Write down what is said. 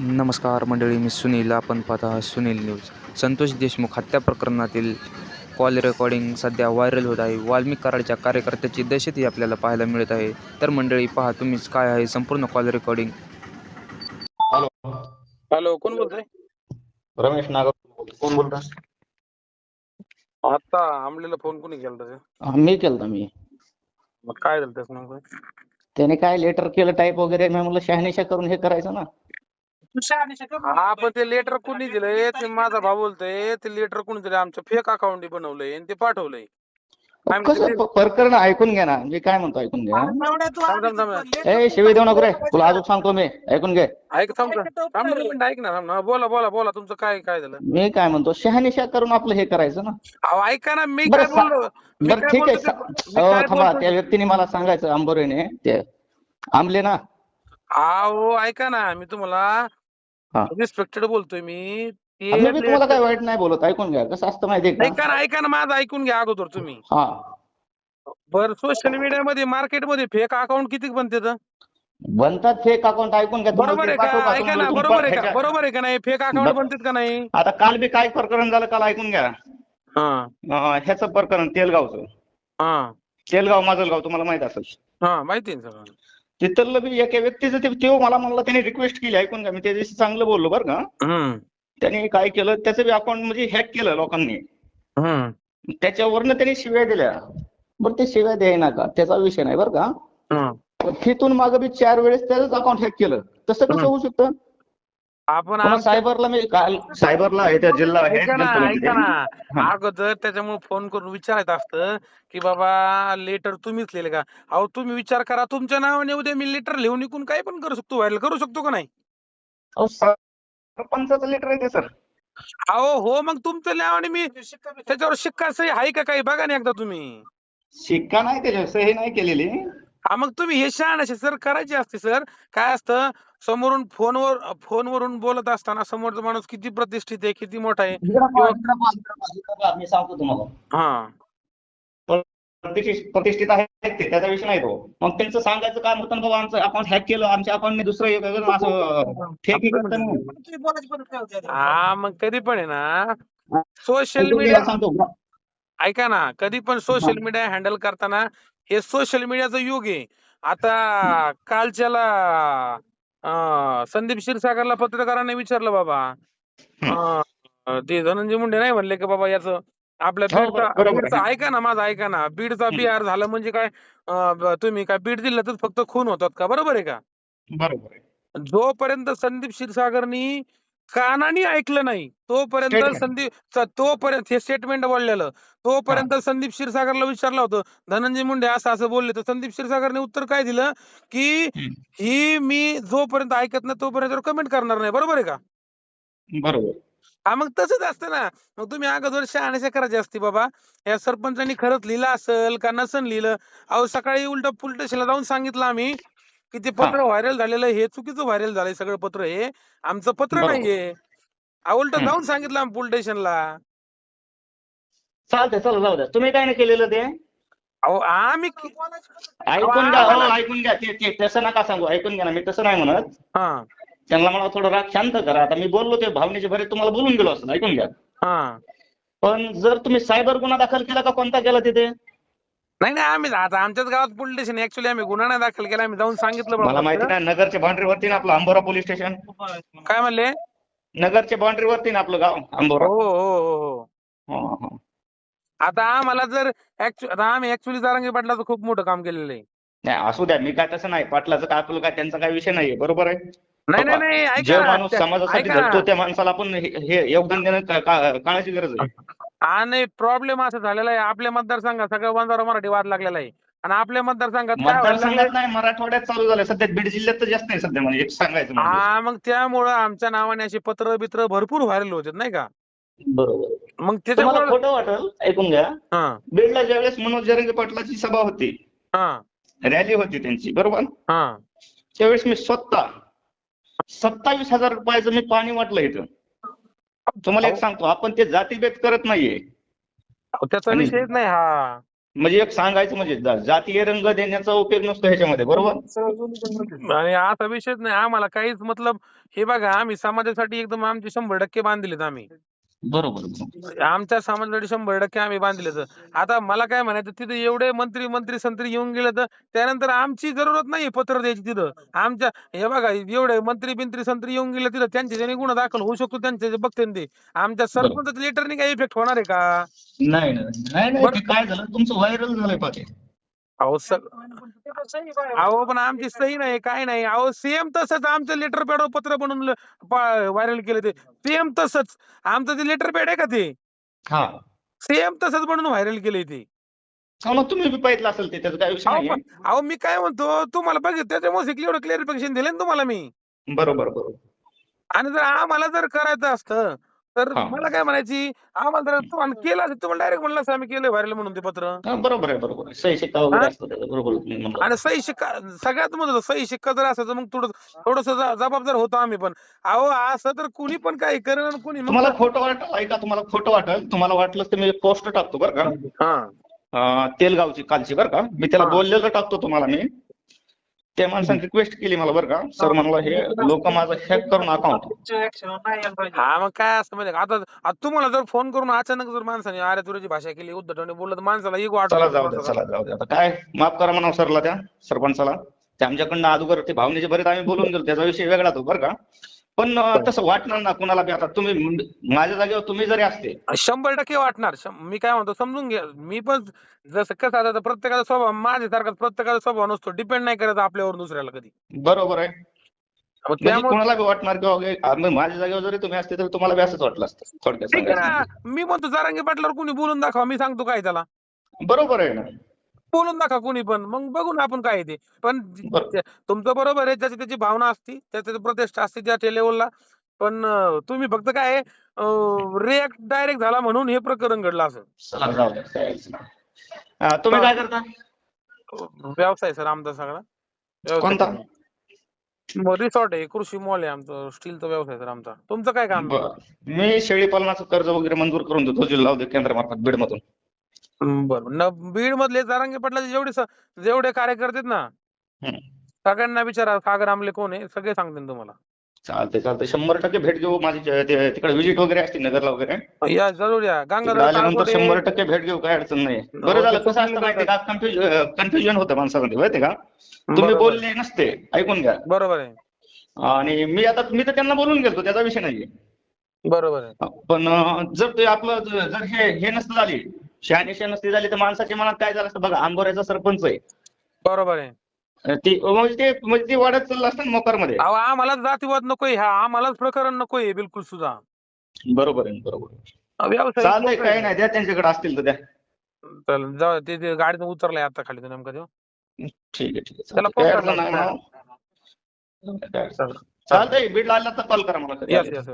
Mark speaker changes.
Speaker 1: नमस्कार मंडळी मी सुनील. आपण पाहत आहात सुनील न्यूज. संतोष देशमुख हत्या प्रकरणातील कॉल रेकॉर्डिंग सध्या व्हायरल होत आहे. वाल्मिक कराडच्या कार्यकर्त्याची दहशतही आपल्याला पाहायला मिळत आहे. तर मंडळी पहा तुम्हीच काय आहे संपूर्ण कॉल रेकॉर्डिंग.
Speaker 2: हॅलो.
Speaker 3: हॅलो कोण बोलतोय?
Speaker 2: रमेश नागर कोण बोलता?
Speaker 3: आता आमलेला फोन कोणी केला
Speaker 4: हा, मी केलता मी.
Speaker 3: मग काय झालं त्याचं
Speaker 4: त्याने काय लेटर केलं टाईप वगैरे म्हणलं शहानिशा करून हे करायचं ना.
Speaker 3: हा पण ते लेटर कोणी दिलंय? ते माझा भाऊ बोलतोय. ते लेटर कोणी दिलंय? आमचं फेक अकाउंट बनवलंय आणि ते पाठवलंय.
Speaker 4: कसं प- प्रकरण ऐकून घ्या ना. मी काय म्हणतो ऐकून घ्या ए शिवी देऊ नको रे. तुला अजून सांगतो मी. ऐकून घे.
Speaker 3: ऐक थांब थांब. थांब ना, मिनिट ऐक ना थांब ना. बोला बोला बोला. तुमचं काय काय झालं?
Speaker 4: मी काय म्हणतो शहानिशा करून आपलं हे करायचं ना.
Speaker 3: अहो ऐका ना. मी
Speaker 4: बरं
Speaker 3: काय
Speaker 4: सा-
Speaker 3: बोललो? मी
Speaker 4: बरं
Speaker 3: काय
Speaker 4: ठीक आहे.
Speaker 3: बोलतो
Speaker 4: सा-
Speaker 3: ते- मी काय
Speaker 4: थांबा.
Speaker 3: बोलतो
Speaker 4: त्या व्यक्तीने मला सांगायचं आंबोरेने ते आंबले ना.
Speaker 3: अहो ऐका ना. मी तुम्हाला
Speaker 4: हा.
Speaker 3: रिस्पेक्टेड बोलतोय मी. ते
Speaker 4: मी बी तुम्हाला काय वाईट नाही बोलत ऐकून घ्या. कसं असतं माहितीये का?
Speaker 3: ना ऐका ना माझं ऐकून घ्या अगोदर तुम्ही.
Speaker 4: हा.
Speaker 3: बर सोशल मीडिया मध्ये मार्केटमध्ये फेक अकाउंट किती बनते
Speaker 4: बनतात फेक अकाउंट ऐकून घ्या. तुम्हाला
Speaker 3: बरोबर
Speaker 4: ते
Speaker 3: आहे का? ऐका ना बरोबर आहे का? बरोबर आहे का नाही? फेक अकाउंट बनतात का नाही?
Speaker 4: आता काल बी काय प्रकरण झालं काल ऐकून घ्या.
Speaker 3: हा.
Speaker 4: अं, ह्याचं प्रकरण तेलगावचं.
Speaker 3: हा.
Speaker 4: तेलगाव माजलगाव तुम्हाला माहीत असेल.
Speaker 3: हा माहिती आहे ना सगळं.
Speaker 4: तिथलं बी एका व्यक्तीचं ते तेव्हा मला म्हणलं त्याने रिक्वेस्ट केली ऐकून घ्या. मी त्या दिवशी चांगलं बोललो बरं का. त्याने काय केलं त्याचं बी अकाउंट म्हणजे हॅक केलं लोकांनी. त्याच्यावरनं त्याने शिव्या दिल्या. बरं ते शिव्या द्यायना का? त्याचा विषय नाही बरं का. तिथून मागं बी चार वेळेस त्याच अकाउंट हॅक केलं. तसं कसं. होऊ शकतं?
Speaker 3: आपण
Speaker 4: सायबरला मी काल सायबरला आहे त्या जिल्हा आहे
Speaker 3: ऐका ना ऐका. ना. अगोदर त्याच्यामुळे फोन करून विचारायचं असतं की बाबा लेटर तुम्हीच लिहिले का? अहो तुम्ही विचार करा तुमच्या नावाने उद्या मी लेटर लिहून इकून काय पण करू शकतो व्हायरल करू शकतो का नाही?
Speaker 4: अहो, सरपंचाचं लेटर आहे ते सर.
Speaker 3: अहो हो मग तुमच्या नावाने मी त्याच्यावर शिक्का सही आहे का काही? बघा ना एकदा तुम्ही.
Speaker 4: शिक्का नाही केलं सही नाही केलेली.
Speaker 3: हा मग तुम्ही हे शहाणाशे सर करायचे असते सर. काय असतं? समोरून फोनवर फोनवरून बोलत असताना समोरचा माणूस किती प्रतिष्ठित आहे किती मोठा आहे?
Speaker 4: मी सांगतो तुम्हाला.
Speaker 3: हा.
Speaker 4: प्रतिष्ठित प्रतिष्ठित आहेत ते त्याचा विषय नाही तो. मग त्यांचं सांगायचं काय होतं बाबा आमचं अकाउंट हॅक केलं आमच्या अकाउंटने दुसरं असं हे.
Speaker 3: हा मग कधी पण आहे ना. सोशल मीडिया
Speaker 4: सांगतो
Speaker 3: ऐका ना कधी पण सोशल मीडिया हँडल करताना हे सोशल मीडियाचं युग आहे. आता कालच्याला अं, संदीप क्षीरसागरला पत्रकारांनी विचारलं बाबा. अं, ते धनंजय मुंडे नाही म्हणले का बाबा याचं आपल्या
Speaker 4: हो,
Speaker 3: बीडचा
Speaker 4: बरोबर आहे.
Speaker 3: बीडचा ऐका ना माझं ऐका ना. बीडचा बिहार झालं म्हणजे काय अं, ब- तुम्ही काय बीड जिल्ह्यातच फक्त खून होतात का? बरोबर आहे का?
Speaker 4: बरोबर आहे.
Speaker 3: जोपर्यंत संदीप क्षीरसागरनी कानाने ऐकलं नाही. तोपर्यंत. संदीप तोपर्यंत हे स्टेटमेंट बोललेलं तोपर्यंत संदीप क्षीरसागरला विचारलं होतं. धनंजय मुंडे असं असं बोलले तर संदीप क्षीरसागरने उत्तर काय दिलं? की. ही मी जोपर्यंत ऐकत नाही तोपर्यंत कमेंट करणार नाही. बरोबर आहे का?
Speaker 4: बरोबर.
Speaker 3: हा मग तसंच असतं ना. मग तुम्ही अगोदर शहाण्याशा करायची असते बाबा. या सरपंचांनी खरंच लिहिलं असेल का नसन लिहिलं? अहो सकाळी उलट स्टेशनला जाऊन सांगितलं आम्ही. की ते पत्र व्हायरल झालेलं हे चुकीचं व्हायरल झालंय सगळं पत्र हे. आमचं पत्र. नाहीये. उलट. जाऊन सांगितलं आम्ही पोलीस स्टेशनला
Speaker 4: चालतंय चला जाऊ द्या. तुम्ही काय नाही केलेलं ते?
Speaker 3: अहो आम्ही कि-
Speaker 4: ऐकून घ्या हो ऐकून घ्या. ते ते तसं नका सांगू ऐकून घ्या ना मी तसं नाही म्हणत.
Speaker 3: हा.
Speaker 4: त्यांना मला थोडं राग शांत करा. आता मी बोललो ते भावनेच्या भरे तुम्हाला बोलून गेलो असं ऐकून घ्या.
Speaker 3: हा.
Speaker 4: पण जर तुम्ही सायबर गुन्हा दाखल केला का कोणता केला तिथे?
Speaker 3: नाही नाही आम्ही आता आमच्याच गावात पोलीस स्टेशन ऍक्च्युली आम्ही गुन्हा नाही दाखल केला. आम्ही जाऊन सांगितलं
Speaker 4: मला माहिती नाही नगरच्या बाउंड्रीवरती ना आपलं अंबोरा पोलीस स्टेशन
Speaker 3: काय म्हणले?
Speaker 4: नगरच्या बाउंड्रीवरती ना आपलं गाव अंबोरा.
Speaker 3: हो हो हो हो.
Speaker 4: हो, हो.
Speaker 3: आता आम्हाला जर आता आम्ही ऍक्च्युली जारांगी पाटलाचं खूप मोठं काम केलेलं आहे.
Speaker 4: नाही असू द्या मी काय तसं नाही. पाटलाचं काय आपलं काय त्यांचा काय विषय नाहीये. बरोबर आहे?
Speaker 3: नाही नाही नाही
Speaker 4: जे माणूस समाजासाठी त्या माणसाला आपण हे योगदान देणं काळाची गरज आहे.
Speaker 3: आणि प्रॉब्लेम असा झालेला आहे आपल्या मतदारसंघात सगळं बंजारा मराठी वाद लागलेला आहे. आणि आपल्या मतदारसंघात काय व्हायला लागलंय?
Speaker 4: मतदारसंघात नाही मराठवाड्यात चालू झालं सध्या बीड जिल्ह्यात तर जास्त आहे सध्या म्हणजे एक सांगायचं म्हणजे.
Speaker 3: हा मग त्यामुळं आमच्या नावाने अशी पत्र बित्र भरपूर व्हायरल होतात नाही का?
Speaker 4: बरोबर.
Speaker 3: मग
Speaker 4: तुम्हाला
Speaker 3: त्याच्यामुळे
Speaker 4: खोटं वाटेल ऐकून घ्या.
Speaker 3: हा.
Speaker 4: बीडला ज्यावेळेस मनोज जरंगे पाटलाची सभा होती
Speaker 3: हा.
Speaker 4: रॅली होती त्यांची बरोबर?
Speaker 3: हा.
Speaker 4: त्यावेळेस मी स्वतः सत्तावीस हजार रुपयाचं मी पाणी वाटलं इथं. तुम्हाला एक सांगतो आपण ते जातीभेद करत नाहीये.
Speaker 3: त्याचा
Speaker 4: आणि-
Speaker 3: विषयच नाही हा.
Speaker 4: म्हणजे एक सांगायचं म्हणजे जा- जातीय रंग देण्याचा उपयोग नसतो ह्याच्यामध्ये बरोबर?
Speaker 3: आणि असा विषयच नाही आम्हाला काहीच मतलब हे बघा आम्ही समाजासाठी एकदम आमचे शंभर टक्के बांधलेत आम्ही.
Speaker 4: बरोबर.
Speaker 3: आमच्या समाजासाठी शंभर टक्के आम्ही बांधलेत आता मला काय म्हणायचं तिथे एवढे मंत्री मंत्री संत्री येऊन गेले तर त्यानंतर आमची जरूरत नाही पत्र द्यायची तिथं. आमच्या हे बघा एवढे मंत्री बिंत्री संत्री येऊन गेले तिथं त्यांचे ज्याने गुन्हा दाखल होऊ शकतो त्यांचे जे बघते ते. आमच्या सरपंच लेटरने काही इफेक्ट होणार आहे का?
Speaker 4: नाही नाही काय झालं? तुमचं व्हायरल झालंय पाहिजे
Speaker 3: अहो अहो पण आमची सही नाही काय नाही. अहो सेम तसंच आमचं लेटर पॅड पत्र बनवून व्हायरल केले ते. सेम तसंच. आमचं ते लेटर पॅड आहे का ते?
Speaker 4: हा.
Speaker 3: सेम तसंच बनवून व्हायरल केलंय ते.
Speaker 4: तुम्ही पाहिलं असेल ते त्याचा काय विषय
Speaker 3: अहो मी काय म्हणतो तुम्हाला बघित त्याच्यामुळे एवढं क्लिअरिफिकेशन दिलं ना तुम्हाला मी.
Speaker 4: बरोबर बरोबर.
Speaker 3: आणि जर आम्हाला जर करायचं असतं तर
Speaker 4: हा.
Speaker 3: मला काय म्हणायची आम्हाला जर तुम्हाला केलं तुम्हाला डायरेक्ट म्हणलं आम्ही केलं व्हायरल म्हणून ते पत्र
Speaker 4: हा बरोबर आहे बरोबर आहे सही शिक्का वगैरे
Speaker 3: हा?
Speaker 4: असतं त्याचं, बरोबर तुम्ही म्हणलं.
Speaker 3: आणि सही शिक्का सगळ्यात महत्वाचं सही शिक्का जर असायचं मग थोडं थोडस जबाबदार होतो आम्ही पण अहो असं तर कुणी पण काही करेल आणि कुणी मग
Speaker 4: तुम्हाला खोटं वाटलं ऐका तुम्हाला खोटं वाटेल तुम्हाला वाटलं तर मी पोस्ट टाकतो बरं का
Speaker 3: हा
Speaker 4: अं, तेलगावची कालची बरं का मी त्याला
Speaker 3: हा.
Speaker 4: बोललेलं टाकतो तुम्हाला मी त्या माणसाने रिक्वेस्ट केली मला बरं का. सर म्हणलं हे लोक माझं हॅक करून अकाउंट
Speaker 3: हा मग काय असतं माहिती का आता आता तुम्हाला जर फोन करून अचानक जर माणसाने अरे तुझी भाषा केली उद्धटपणे बोललं तर माणसाला इगो
Speaker 4: चला जाऊ द्या चला जाऊ द्या. आता काय? माफ करा म्हणा सरला त्या सरपंचाला. ते आमच्याकडनं अगोदर ते भावनेचे बरेच आम्ही बोलून गेलो त्याचा विषय वेगळा तो बरं का. पण तसं वाटणार ना कुणाला बी आता? तुम्ही माझ्या जागेवर तुम्ही जरी असते.
Speaker 3: शंभर टक्के वाटणार. शं- मी काय म्हणतो समजून घ्या. मी पण जसं कसं आता तर प्रत्येकाचा स्वभाव माझ्यासारखा प्रत्येकाचा स्वभाव नसतो. डिपेंड नाही करत आपल्यावर दुसऱ्याला कधी.
Speaker 4: बरोबर आहे.
Speaker 3: मग
Speaker 4: म्हणजे
Speaker 3: त्यामुळे
Speaker 4: कोणाला बी वाटणार किंवा हे- आम्ही माझ्या जागेवर जरी तुम्ही असते तर तुम्हाला बी असंच वाटलं असतं थोडक्यात
Speaker 3: ठीक आहे
Speaker 4: सांगायचं.
Speaker 3: ना मी म्हणतो जारांगी पाटलावर कुणी बोलून दाखवा मी सांगतो काय त्याला.
Speaker 4: म्हणजे. बरोबर आहे ना.
Speaker 3: बोलून दाखवा कुणी पण. मग बघू ना आपण काय ते. पण तुमचं बरोबर आहे ज्याची त्याची भावना असती त्याची त्याची प्रतिष्ठा असते त्या लेवलला पण अं, तुम्ही फक्त काय रिॲक्ट डायरेक्ट झाला म्हणून हे प्रकरण घडलं असं.
Speaker 4: चला जाऊ द्या काय अडचण नाही. तुम्ही काय करता?
Speaker 3: व्यवसाय सर आमचा सगळा.
Speaker 4: कोणता?
Speaker 3: रिसॉर्ट आहे कृषी मॉल आहे आमचं स्टीलचा व्यवसाय सर आमचा. तुमचं काय काम
Speaker 4: बरं. मी शेळी पालनाचं कर्ज वगैरे मंजूर करून देतो जिल्हा उद्योग केंद्रामार्फत बीडमधून.
Speaker 3: बरं. न बीड मधले जारांगे पाटलाचे जेवढे स- जेवढे कार्यकर्ते आहेत ना
Speaker 4: हम्म.
Speaker 3: सगळ्यांना विचारा सागर आमले कोण आहे सगळे सांगतील तुम्हाला.
Speaker 4: चालते चालते शंभर टक्के भेट घेऊ माझी तिकडे व्हिजिट वगैरे असते नगरला वगैरे. तिकडे
Speaker 3: या जरूर या. गंगाधर
Speaker 4: आल्यानंतर
Speaker 3: तारपुरे-
Speaker 4: शंभर टक्के भेट घेऊ काय अडचण नाही बरं झालं कसं असतं माहिती का? कन्फ्युजन होतं माणसामध्ये माहिती का? तुम्ही
Speaker 3: बरोबर.
Speaker 4: बोलले नसते ऐकून घ्या.
Speaker 3: बरोबर आहे.
Speaker 4: आणि मी आता मी तर त्यांना बोलून गेलो त्याचा विषय नाहीये.
Speaker 3: बरोबर आहे.
Speaker 4: पण अं, जर ते आपलं ज- जर हे हे नसतं झाली शहानिशा नसती झाली तर माणसाच्या मनात काय झालं असतं बघा आंबोऱ्याचा सरपंच आहे
Speaker 3: बरोबर आहे
Speaker 4: ती म्हणजे ते म्हणजे ते वाढत चाललं असतं मोकारमध्ये
Speaker 3: अहो आम्हाला जातीवाद नकोय हा आम्हालाच प्रकरण नकोय बिलकुल सुद्धा
Speaker 4: बरोबर आहे बरोबर आहे.
Speaker 3: व्यवसाय
Speaker 4: चालतंय काही नाही द्या त्यांच्याकडे असतील तर द्या
Speaker 3: चालेल जाऊ ते ते गाडीतून उतरलाय आता खाली तो नेमका तो
Speaker 4: ठीक आहे ठीक आहे
Speaker 3: त्याला
Speaker 4: चालतंय. काय
Speaker 3: फोन
Speaker 4: अडचण नाही
Speaker 3: करा.
Speaker 4: ना. काय अडचण नाही. चालतंय बीडला आला तर कॉल करा मला कधी
Speaker 3: येस
Speaker 4: आले.
Speaker 3: येस